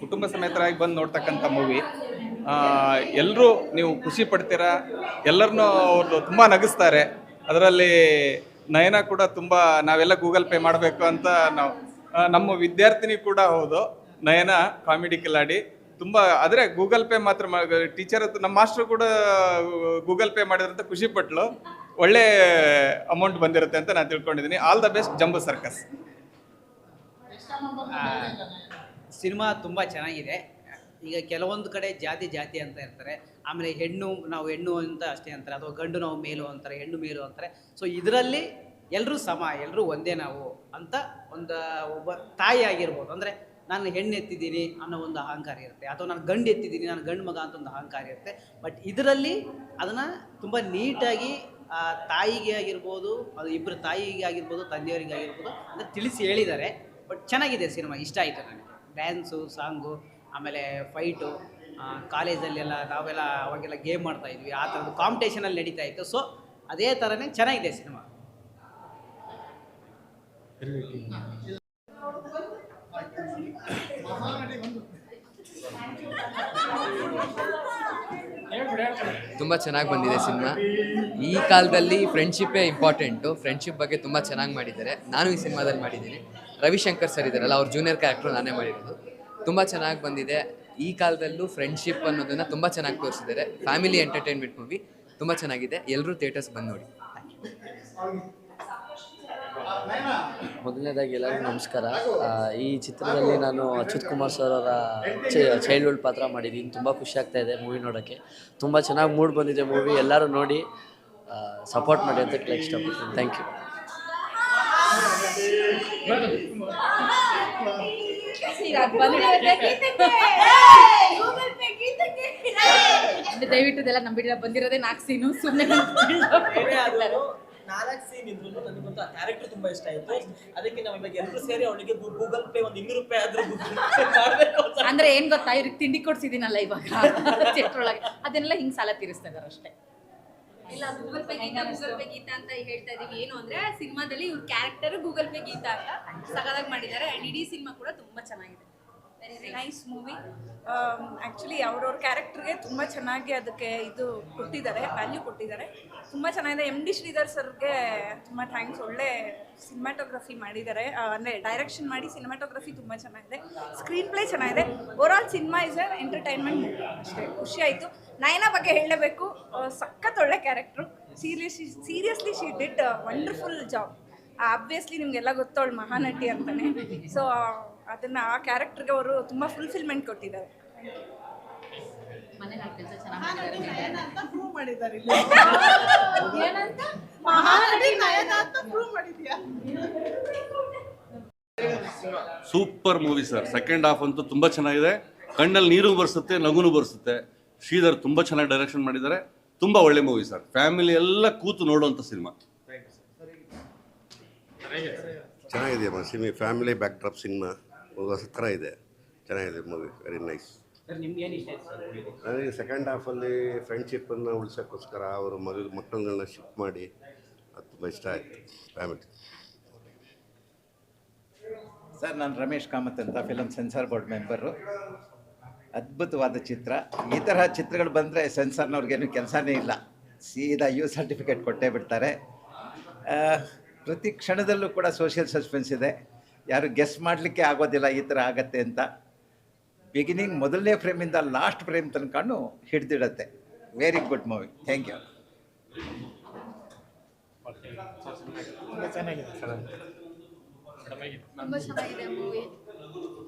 ಕುಟುಂಬ ಸಮೇತರಾಗಿ ಬಂದು ನೋಡ್ತಕ್ಕಂಥ ಮೂವಿ ಎಲ್ಲರೂ ನೀವು ಖುಷಿ ಪಡ್ತೀರಾ? ಎಲ್ಲರನ್ನೂ ಅವರು ತುಂಬ ನಗಿಸ್ತಾರೆ. ಅದರಲ್ಲಿ ನಯನ ಕೂಡ ತುಂಬ ನಾವೆಲ್ಲ ಗೂಗಲ್ ಪೇ ಮಾಡಬೇಕು ಅಂತ ನಾವು ನಮ್ಮ ವಿದ್ಯಾರ್ಥಿನಿ ಕೂಡ ಹೌದು. ನಯನ ಕಾಮಿಡಿ ಕಿಲಾಡಿ. ತುಂಬ ಆದರೆ ಗೂಗಲ್ ಪೇ ಮಾತ್ರ ಟೀಚರ್ ನಮ್ಮ ಮಾಸ್ಟರ್ ಕೂಡ ಗೂಗಲ್ ಪೇ ಮಾಡಿದ್ರಂತ ಖುಷಿ ಪಟ್ಲು. ಒಳ್ಳೆ ಅಮೌಂಟ್ ಬಂದಿರುತ್ತೆ ಅಂತ ನಾನು ತಿಳ್ಕೊಂಡಿದ್ದೀನಿ. All the best Jambu circus cinema ತುಂಬ ಚೆನ್ನಾಗಿದೆ. ಈಗ ಕೆಲವೊಂದು ಕಡೆ ಜಾತಿ ಜಾತಿ ಅಂತ ಇರ್ತಾರೆ ಆಮೇಲೆ ಹೆಣ್ಣು ನಾವು ಹೆಣ್ಣು ಅಂತ ಅಷ್ಟೇ ಅಂತಾರೆ. ಅಥವಾ ಗಂಡು ನಾವು ಮೇಲು ಅಂತಾರೆ, ಹೆಣ್ಣು ಮೇಲು ಅಂತಾರೆ. ಸೊ ಇದರಲ್ಲಿ ಎಲ್ಲರೂ ಸಮ ಎಲ್ಲರೂ ಒಂದೇ ನಾವು ಅಂತ ಒಂದು ಒಬ್ಬ ತಾಯಿ ಆಗಿರ್ಬೋದು. ಅಂದರೆ ನಾನು ಹೆಣ್ಣು ಎತ್ತಿದ್ದೀನಿ ಅನ್ನೋ ಒಂದು ಅಹಂಕಾರ ಇರುತ್ತೆ. ಅಥವಾ ನಾನು ಗಂಡು ಎತ್ತಿದ್ದೀನಿ, ನಾನು ಗಂಡು ಮಗ ಅಂತ ಒಂದು ಅಹಂಕಾರ ಇರುತ್ತೆ. ಬಟ್ ಇದರಲ್ಲಿ ಅದನ್ನು ತುಂಬ ನೀಟಾಗಿ ತಾಯಿಗೆ ಆಗಿರ್ಬೋದು, ಅದು ಇಬ್ಬರು ತಾಯಿಗೆ ಆಗಿರ್ಬೋದು, ತಂದೆಯವರಿಗೆ ಆಗಿರ್ಬೋದು ಅಂತ ತಿಳಿಸಿ ಹೇಳಿದ್ದಾರೆ. ಬಟ್ ಚೆನ್ನಾಗಿದೆ ಸಿನಿಮಾ, ಇಷ್ಟ ಆಯಿತು ನನಗೆ. ಡ್ಯಾನ್ಸು, ಸಾಂಗು, ಆಮೇಲೆ ಫೈಟು ಕಾಲೇಜಲ್ಲೆಲ್ಲ ನಾವೆಲ್ಲ ಅವಾಗೆಲ್ಲ ಗೇಮ್ ಮಾಡ್ತಾ ಇದ್ವಿ. ಆ ಥರದ್ದು ಕಾಂಪಿಟೇಷನಲ್ಲಿ ನಡೀತಾ ಇತ್ತು. ಸೊ ಅದೇ ಥರನೇ ಚೆನ್ನಾಗಿದೆ ಸಿನಿಮಾ. ತುಂಬ ಚೆನ್ನಾಗಿ ಬಂದಿದೆ ಸಿನಿಮಾ. ಈ ಕಾಲದಲ್ಲಿ ಫ್ರೆಂಡ್ಶಿಪ್ಪೇ ಇಂಪಾರ್ಟೆಂಟು ಫ್ರೆಂಡ್ಶಿಪ್ ಬಗ್ಗೆ ತುಂಬ ಚೆನ್ನಾಗಿ ಮಾಡಿದ್ದಾರೆ. ನಾನು ಈ ಸಿನಿಮಾದಲ್ಲಿ ಮಾಡಿದ್ದೀನಿ. ರವಿಶಂಕರ್ ಸರ್ ಇದ್ದಾರಲ್ಲ ಅವ್ರ ಜೂನಿಯರ್ ಕ್ಯಾರೆಕ್ಟ್ರು ನಾನೇ ಮಾಡಿರೋದು. ತುಂಬ ಚೆನ್ನಾಗಿ ಬಂದಿದೆ. ಈ ಕಾಲದಲ್ಲೂ ಫ್ರೆಂಡ್ಶಿಪ್ ಅನ್ನೋದನ್ನು ತುಂಬ ಚೆನ್ನಾಗಿ ತೋರಿಸಿದ್ದಾರೆ. ಫ್ಯಾಮಿಲಿ ಎಂಟರ್ಟೈನ್ಮೆಂಟ್ ಮೂವಿ ತುಂಬ ಚೆನ್ನಾಗಿದೆ. ಎಲ್ಲರೂ ಥಿಯೇಟರ್ಸ್ ಬಂದು ನೋಡಿ. ಮೊದಲನೇದಾಗಿ ಎಲ್ಲರಿಗೂ ನಮಸ್ಕಾರ. ಈ ಚಿತ್ರದಲ್ಲಿ ನಾನು ಅಚ್ಯುತ್ ಕುಮಾರ್ ಸರ್ ಅವರ ಚೈಲ್ಡ್ಹುಡ್ ಪಾತ್ರ ಮಾಡಿದ್ದೀನಿ. ತುಂಬ ಖುಷಿ ಆಗ್ತಾ ಇದೆ ಮೂವಿ ನೋಡೋಕ್ಕೆ ತುಂಬ ಚೆನ್ನಾಗಿ ಮೂಡ್ ಬಂದಿದೆ ಮೂವಿ ಎಲ್ಲರೂ ನೋಡಿ ಸಪೋರ್ಟ್ ಮಾಡಿ ಅಂತ ಕೇಳಕ್ಕೆ ಇಷ್ಟಪಡ್ತೀನಿ. ಥ್ಯಾಂಕ್ ಯು ದಯವಿಟ್ಟು ಇದೆಲ್ಲ ನಂಬಿಡಿಲ್ಲ ಬಂದಿರೋದೇ ನಾಲ್ಕು ಸೀನು ಸುಮ್ಮನೆ ನಾಲ್ಕು ಸೀನ್ ಇದ್ರು ನನಗಂತೂ ಆ ಕ್ಯಾರೆಕ್ಟರ್ ತುಂಬಾ ಇಷ್ಟ ಆಯ್ತು. ಅದಕ್ಕೆ ನಾವು ಇವಾಗ ಎಲ್ಲರೂ ಸೇರಿ ಅವಳಿಗೆ ಗೂಗಲ್ ಪೇ ಒಂದು ಇನ್ನೂರು ರೂಪಾಯಿ ಆದ್ರೂ ಮಾಡಬೇಕು ಅಂದ್ರೆ ಏನ್ ಗೊತ್ತಾ ಇವ್ರಿಗೆ ತಿಂಡಿ ಕೊಡ್ಸಿದೀನಲ್ಲ ಇವಾಗ ಥಿಯೇಟರ್ ಒಳಗೆ. ಅದನ್ನೆಲ್ಲ ಹಿಂಗ್ ಸಾಲ ತೀರಿಸ್ತಾ ಇದಾರೆ ಅಷ್ಟೇ. ಇಲ್ಲ Google Pay Geetha Google Pay Geetha ಅಂತ ಹೇಳ್ತಾ ಇದೀವಿ. ಏನು ಅಂದ್ರೆ ಸಿನಿಮಾದಲ್ಲಿ ಇವ್ರ ಕ್ಯಾರೆಕ್ಟರ್ ಗೂಗಲ್ ಪೇ ಗೀತಾ ಅಂತ ಸಗದಾಗಿ ಮಾಡಿದ್ದಾರೆ. ಅಂಡ್ ಇಡೀ ಸಿನಿಮಾ ಕೂಡ ತುಂಬಾ ಚೆನ್ನಾಗಿದೆ. ನೈಸ್ ಮೂವಿ ಆ್ಯಕ್ಚುಲಿ ಅವ್ರವ್ರ ಕ್ಯಾರೆಕ್ಟರ್ಗೆ ತುಂಬ ಚೆನ್ನಾಗಿ ಅದಕ್ಕೆ ಇದು ಕೊಟ್ಟಿದ್ದಾರೆ ವ್ಯಾಲ್ಯೂ ಕೊಟ್ಟಿದ್ದಾರೆ. ತುಂಬ ಚೆನ್ನಾಗಿದೆ. ಎಂ ಡಿ ಶ್ರೀಧರ್ ಸರ್ಗೆ ತುಂಬ ಥ್ಯಾಂಕ್ಸ್ ಒಳ್ಳೆ ಸಿನಿಮಾಟೋಗ್ರಫಿ ಮಾಡಿದ್ದಾರೆ. ಅಂದರೆ ಡೈರೆಕ್ಷನ್ ಮಾಡಿ ಸಿನಿಮಾಟೋಗ್ರಫಿ ತುಂಬ ಚೆನ್ನಾಗಿದೆ. ಸ್ಕ್ರೀನ್ ಪ್ಲೇ ಚೆನ್ನಾಗಿದೆ. Overall cinema is a entertainment movie ಅಷ್ಟೇ. ಖುಷಿಯಾಯಿತು ನಯನ ಬಗ್ಗೆ ಹೇಳಬೇಕು. ಸಖತ್ ಒಳ್ಳೆ character seriously seriously she did wonderful job obviously ನಿಮಗೆಲ್ಲ ಗೊತ್ತವಳು ಮಹಾನಟಿ ಅಂತಾನೆ. ಸೊ ಅದನ್ನ ಆ ಕ್ಯಾರೆಕ್ಟರ್ಗೆ ಅವರು ತುಂಬ ಫುಲ್ಫಿಲ್ಮೆಂಟ್ ಕೊಟ್ಟಿದ್ದಾರೆ. ಮನೇಲಿ ಕೆಲಸ ಚೆನ್ನಾಗಿ ಮಾಡಿದ್ದಾರೆ super movie sir second half ಅಂತೂ ತುಂಬ ಚೆನ್ನಾಗಿದೆ. ಕಣ್ಣಲ್ಲಿ ನೀರು ಬರ್ಸುತ್ತೆ ನಗುನು ಬರ್ಸುತ್ತೆ. ಶ್ರೀಧರ್ ತುಂಬ ಚೆನ್ನಾಗಿ ಡೈರೆಕ್ಷನ್ ಮಾಡಿದ್ದಾರೆ. ತುಂಬ ಒಳ್ಳೆ ಮೂವಿ ಸರ್ ಫ್ಯಾಮಿಲಿ ಎಲ್ಲ ಕೂತು ನೋಡುವಂಥ ಸಿನಿಮಾ ಚೆನ್ನಾಗಿದೆ cine family backdrop cinema ಹೊಸ ಥರ ಇದೆ. ಚೆನ್ನಾಗಿದೆ ಮೂವಿ ವೆರಿ ನೈಸ್ ನನಗೆ ಸೆಕೆಂಡ್ ಹಾಫಲ್ಲಿ ಫ್ರೆಂಡ್ಶಿಪ್ಪನ್ನು ಉಳಿಸೋಕ್ಕೋಸ್ಕರ ಅವರು ಮಗ ಮಕ್ಕಳನ್ನ ಶಿಫ್ಟ್ ಮಾಡಿ ಅದು ತುಂಬ ಇಷ್ಟ ಆಯಿತು. ಫ್ಯಾಮಿಲಿ ಸರ್ ನಾನು ರಮೇಶ್ ಕಾಮತ್ ಅಂತ ಫಿಲಮ್ ಸೆನ್ಸಾರ್ ಬೋರ್ಡ್ ಮೆಂಬರು ಅದ್ಭುತವಾದ ಚಿತ್ರ. ಈ ತರಹ ಚಿತ್ರಗಳು ಬಂದರೆ ಸೆನ್ಸಾರ್ನವ್ರಿಗೇನು ಕೆಲಸನೇ ಇಲ್ಲ. ಸೀದಾ ಯು ಸರ್ಟಿಫಿಕೇಟ್ ಕೊಟ್ಟೇ ಬಿಡ್ತಾರೆ. ಆ, ಪ್ರತಿ ಕ್ಷಣದಲ್ಲೂ ಕೂಡ ಸೋಷಿಯಲ್ ಸಸ್ಪೆನ್ಸ್ ಇದೆ. ಯಾರು ಗೆಸ್ ಮಾಡಲಿಕ್ಕೆ ಆಗೋದಿಲ್ಲ ಈ ಥರ ಆಗತ್ತೆ ಅಂತ. ಬಿಗಿನಿಂಗ್ ಮೊದಲನೇ ಫ್ರೇಮಿಂದ ಲಾಸ್ಟ್ ಫ್ರೇಮ್ ತನಕನೂ ಹಿಡ್ದಿಡತ್ತೆ. Very good movie thank you ತುಂಬಾ ಚೆನ್ನಾಗಿದೆ. Movie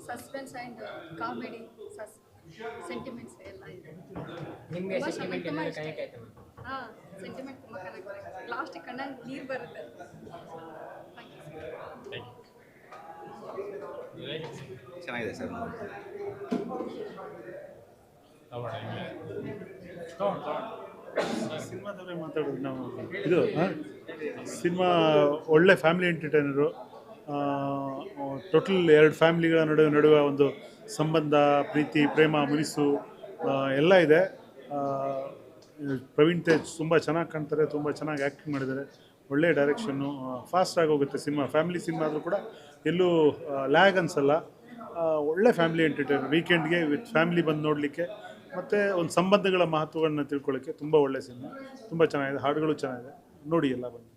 suspense and comedy sentiments ಎಲ್ಲ ಇದೆ. ಸೆಂಟಿಮೆಂಟ್ ಹಾ. ಸೆಂಟಿಮೆಂಟ್ ತುಂಬಾ ಕನೆಕ್ಟ್ ಲಾಸ್ಟ್ ಕಣ್ಣಲ್ಲಿ ನೀರು ಬರುತ್ತೆ ಚೆನ್ನಾಗಿದೆ ಸರ್. ಸಿನಿಮಾದವರೇ ಮಾತಾಡೋದು ನಾವು. ಇದು ಸಿನಿಮಾ ಒಳ್ಳೆ ಫ್ಯಾಮಿಲಿ ಎಂಟರ್ಟೈನರು ಟೋಟಲ್ ಎರಡು ಫ್ಯಾಮಿಲಿಗಳ ನಡುವೆ ನಡುವೆ ಒಂದು ಸಂಬಂಧ ಪ್ರೀತಿ ಪ್ರೇಮ ಮುನಿಸು ಎಲ್ಲ ಇದೆ. ಪ್ರವೀಣ್ ತೇಜ್ ತುಂಬ ಚೆನ್ನಾಗಿ ಕಾಣ್ತಾರೆ, ತುಂಬ ಚೆನ್ನಾಗಿ ಆ್ಯಕ್ಟಿಂಗ್ ಮಾಡಿದ್ದಾರೆ. ಒಳ್ಳೆ ಡೈರೆಕ್ಷನ್ನು ಫಾಸ್ಟಾಗಿ ಹೋಗುತ್ತೆ ಸಿನಿಮಾ ಫ್ಯಾಮಿಲಿ ಸಿನಿಮಾ ಆದರೂ ಕೂಡ ಎಲ್ಲೂ ಲ್ಯಾಗ್ ಅನ್ಸಲ್ಲ. ಒಳ್ಳೆ ಫ್ಯಾಮಿಲಿ ಎಂಟರ್ಟೈನ್ ವೀಕೆಂಡ್ಗೆ ವಿತ್ ಫ್ಯಾಮಿಲಿ ಬಂದು ನೋಡಲಿಕ್ಕೆ, ಮತ್ತು ಒಂದು ಸಂಬಂಧಗಳ ಮಹತ್ವಗಳನ್ನ ತಿಳ್ಕೊಳ್ಳೋಕ್ಕೆ ತುಂಬ ಒಳ್ಳೆ ಸಿನಿಮಾ. ತುಂಬ ಚೆನ್ನಾಗಿದೆ, ಹಾಡುಗಳು ಚೆನ್ನಾಗಿದೆ. ನೋಡಿ ಎಲ್ಲ ಬಂದು.